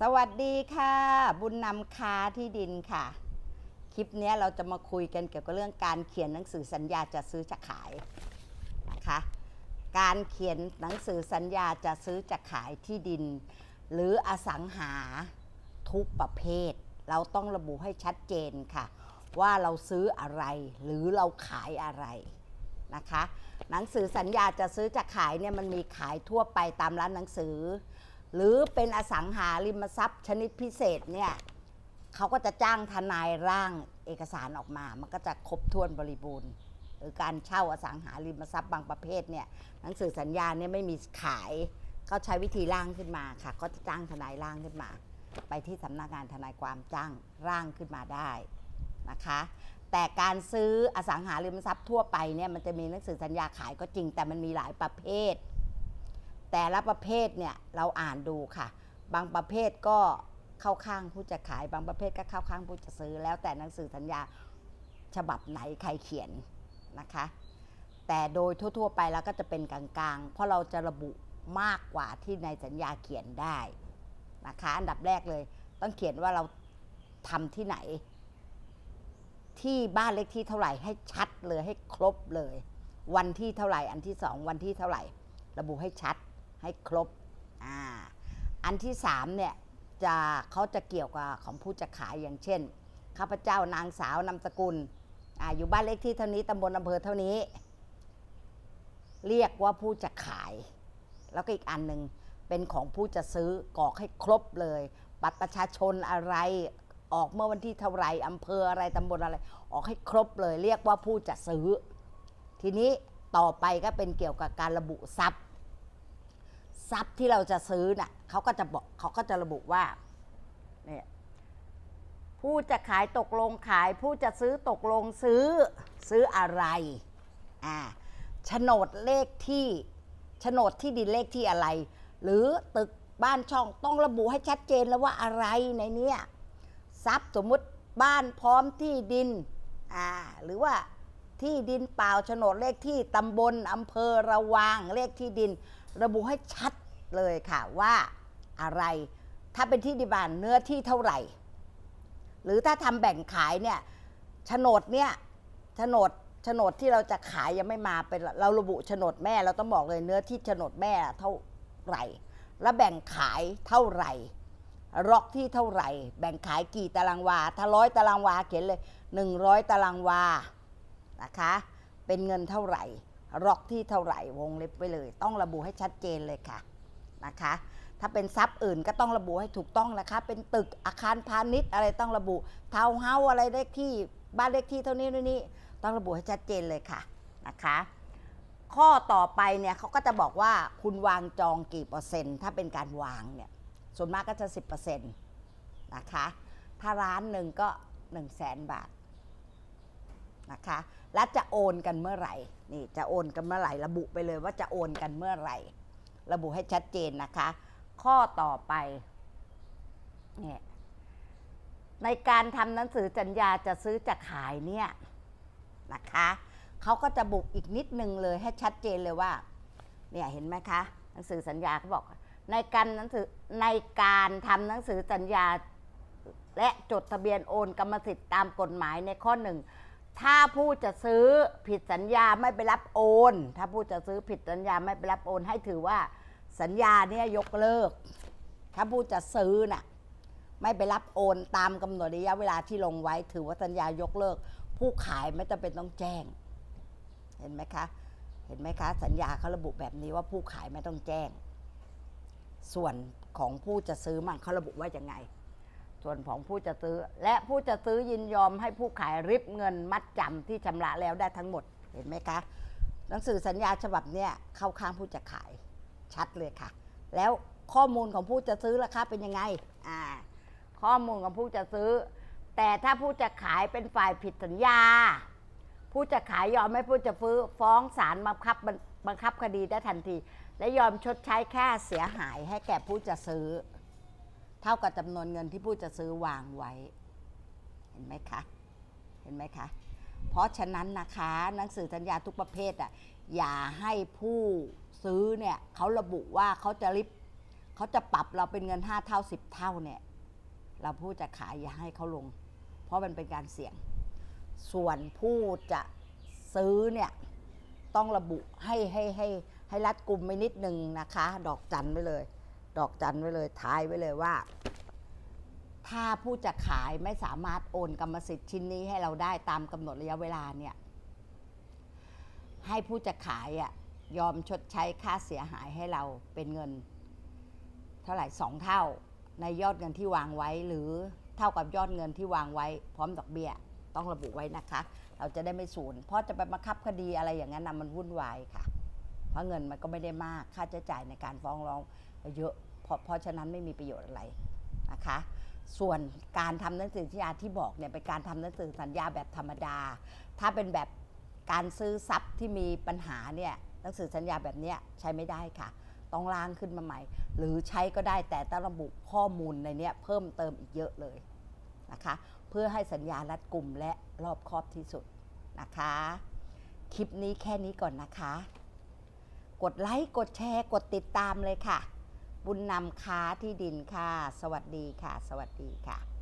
สวัสดีค่ะ บุญนำคาที่ดินค่ะ คลิปนี้เราจะมาคุยกันเกี่ยวกับเรื่องการเขียนหนังสือสัญญาจะซื้อจะขายนะคะ การเขียนหนังสือสัญญาจะซื้อจะขายที่ดิน หรืออสังหาทุกประเภท เราต้องระบุให้ชัดเจนค่ะ ว่าเราซื้ออะไรหรือเราขายอะไรนะคะ หนังสือสัญญาจะซื้อจะขายเนี่ยมันมีขายทั่วไปตามร้านหนังสือ หรือเป็นอสังหาริมทรัพย์ชนิดพิเศษเนี่ยเขาก็จะจ้างทนายร่างเอกสารออกมา มันก็จะครบถ้วนบริบูรณ์หรือการเช่าอสังหาริมทรัพย์บางประเภทเนี่ยหนังสือสัญญาเนี่ยไม่มีขายเขาใช้วิธีร่างขึ้นมาค่ะ ก็จะจ้างทนายร่างขึ้นมา ไปที่สำนักงานทนายความจ้างร่างขึ้นมาได้นะคะ แต่การซื้ออสังหาริมทรัพย์ทั่วไปเนี่ยมันจะมีหนังสือสัญญาขายก็จริง แต่มันมีหลายประเภท แต่ละประเภทเนี่ยเราอ่านดูค่ะ บางประเภทก็เข้าข้างผู้จะขาย บางประเภทก็เข้าข้างผู้จะซื้อ แล้วแต่หนังสือสัญญาฉบับไหนใครเขียนนะคะ แต่โดยทั่ว ๆ ไปแล้วก็จะเป็นกลางๆ เพราะเราจะระบุมากกว่าที่ในสัญญาเขียนได้นะคะอันดับแรกเลย ต้องเขียนว่าเราทำที่ไหน ที่บ้านเลขที่เท่าไหร่ให้ชัดเลยให้ครบเลย วันที่เท่าไหร่อันที่สองวันที่เท่าไหร่ ระบุให้ชัด ให้ครบอ่าอันที่สามเนี่ยจะเขาจะเกี่ยวกับของผู้จะขายอย่างเช่นข้าพเจ้านางสาวนามสกุลอ่าอยู่บ้านเลขที่เท่านี้ตำบลอำเภอเท่านี้ เรียกว่าผู้จะขาย แล้วก็อีกอันหนึ่งเป็นของผู้จะซื้อกรอกให้ครบเลย บัตรประชาชนอะไรออกเมื่อวันที่เท่าไรอำเภออะไรตำบลอะไร ออกให้ครบเลย เรียกว่าผู้จะซื้อ ทีนี้ต่อไปก็เป็นเกี่ยวกับการระบุทรัพย์ ทรัพย์ที่เราจะซื้อน่ะเขาก็จะบอกเขาก็จะระบุว่าเนี่ยผู้จะขายตกลงขาย ผู้จะซื้อตกลงซื้อซื้ออะไรอ่าโฉนดเลขที่โฉนดที่ดินเลขที่อะไร หรือตึกบ้านช่องต้องระบุให้ชัดเจนแล้วว่าอะไรในเนี้ยทรัพย์สมมุติบ้านพร้อมที่ดินอ่าหรือว่าที่ดินเปล่าโฉนดเลขที่ตำบลอำเภอระวางเลขที่ดิน ระบุให้ชัดเลยค่ะว่าอะไร ถ้าเป็นที่ดินบานเนื้อที่เท่าไหร่ หรือถ้าทำแบ่งขายเนี่ยโฉนดเนี่ยโฉนดโฉนดที่เราจะขายยังไม่มาเป็นเราระบุโฉนดแม่เราต้องบอกเลยเนื้อที่โฉนดแม่เท่าไหร่ แล้วแบ่งขายเท่าไหร่ล็อกที่เท่าไหร่ แบ่งขายกี่ตารางวา ถ้าร้อยตารางวาเขียนเลย 100 ตารางวานะคะ เป็นเงินเท่าไหร่ ล็อกที่เท่าไหร่วงเล็บไว้เลย ต้องระบุให้ชัดเจนเลยค่ะนะคะ ถ้าเป็นทรัพย์อื่นก็ต้องระบุให้ถูกต้องนะคะ เป็นตึกอาคารพาณิชย์อะไรต้องระบุทาวน์เฮาส์อะไรเลขที่บ้านเลขที่เท่านี้เท่านี้ต้องระบุให้ชัดเจนเลยค่ะนะคะ ข้อต่อไปเนี่ยเขาก็จะบอกว่าคุณวางจองกี่เปอร์เซ็นต์ ถ้าเป็นการวางเนี่ยส่วนมากก็จะ 10%นะคะ ถ้าร้านหนึ่งก็ 1 0 0 0 0แสนบาท นะคะและจะโอนกันเมื่อไหร่นี่จะโอนกันเมื่อไหร่ระบุไปเลยว่าจะโอนกันเมื่อไหร่ ระบุให้ชัดเจนนะคะ ข้อต่อไปเนี่ยในการทำหนังสือสัญญาจะซื้อจะขายเนี่ยนะคะเขาก็จะบุกอีกนิดนึงเลยให้ชัดเจนเลยว่าเนี่ยเห็นไหมคะหนังสือสัญญาเขาบอกในการหนังสือในการทำหนังสือสัญญา และจดทะเบียนโอนกรรมสิทธิ์ตามกฎหมายในข้อหนึ่ง ถ้าผู้จะซื้อผิดสัญญาไม่ไปรับโอน ถ้าผู้จะซื้อผิดสัญญาไม่ไปรับโอน ให้ถือว่าสัญญาเนี่ยยกเลิก ถ้าผู้จะซื้อน่ะไม่ไปรับโอนตามกำหนดระยะเวลาที่ลงไว้ ถือว่าสัญญายกเลิก ผู้ขายไม่จำเป็นต้องแจ้ง เห็นไหมคะ เห็นไหมคะ สัญญาเขาระบุแบบนี้ว่าผู้ขายไม่ต้องแจ้ง ส่วนของผู้จะซื้อมั่งเขาระบุว่ายังไง ส่วนของผู้จะซื้อ และผู้จะซื้อยินยอมให้ผู้ขายริบเงินมัดจำที่ชำระแล้วได้ทั้งหมดเห็นไหมคะ หนังสือสัญญาฉบับเนี้ยเข้าข้างผู้จะขายชัดเลยค่ะ แล้วข้อมูลของผู้จะซื้อราคาเป็นยังไงอ่าข้อมูลของผู้จะซื้อ แต่ถ้าผู้จะขายเป็นฝ่ายผิดสัญญา ผู้จะขายยอมให้ผู้จะซื้อฟ้องศาลบังคับบังคับคดีได้ทันที และยอมชดใช้แค่เสียหายให้แก่ผู้จะซื้อ เท่ากับจำนวนเงินที่ผู้จะซื้อวางไว้ เห็นไหมคะ เห็นไหมคะ เพราะฉะนั้นนะคะหนังสือสัญญาทุกประเภทอะอย่าให้ผู้ซื้อเนี่ยเขาระบุว่าเขาจะริบเขาจะปรับเราเป็นเงิน 5 เท่า 10 เท่าเนี่ยเราผู้จะขายอย่าให้เขาลง เพราะมันเป็นการเสี่ยง ส่วนผู้จะซื้อเนี่ยต้องระบุให้ให้ให้ให้รัดกลุ่มไปนิดนึงนะคะ ดอกจันไว้เลย ดอกจันไว้เลยทายไว้เลยว่า ถ้าผู้จะขายไม่สามารถโอนกรรมสิทธิ์ชิ้นนี้ให้เราได้ตามกำหนดระยะเวลาเนี่ย ให้ผู้จะขายอะยอมชดใช้ค่าเสียหายให้เราเป็นเงิน เท่าไหร่สองเท่าในยอดเงินที่วางไว้หรือเท่ากับยอดเงินที่วางไว้ พร้อมดอกเบี้ย ต้องระบุไว้นะคะ เราจะได้ไม่สูญเพราะจะไปบังคับคดีอะไรอย่างนั้นนะมันวุ่นวายค่ะ เพราะเงินมันก็ไม่ได้มากค่าใช้จ่ายในการฟ้องร้อง เยอะเพราะเพราะฉะนั้นไม่มีประโยชน์อะไรนะคะ ส่วนการทำหนังสือสัญญาที่บอกเนี่ยเป็นการทำหนังสือสัญญาแบบธรรมดา ถ้าเป็นแบบการซื้อทรัพย์ที่มีปัญหาเนี่ยหนังสือสัญญาแบบนี้ใช้ไม่ได้ค่ะ ต้องล้างขึ้นมาใหม่ หรือใช้ก็ได้แต่ต้องระบุข้อมูลในนี้เพิ่มเติมอีกเยอะเลยนะคะ เพื่อให้สัญญารัดกลุ่มและรอบครอบที่สุดนะคะ คลิปนี้แค่นี้ก่อนนะคะ กดไลค์กดแชร์กดติดตามเลยค่ะ บุญนำค้าที่ดินค่ะ สวัสดีค่ะ สวัสดีค่ะ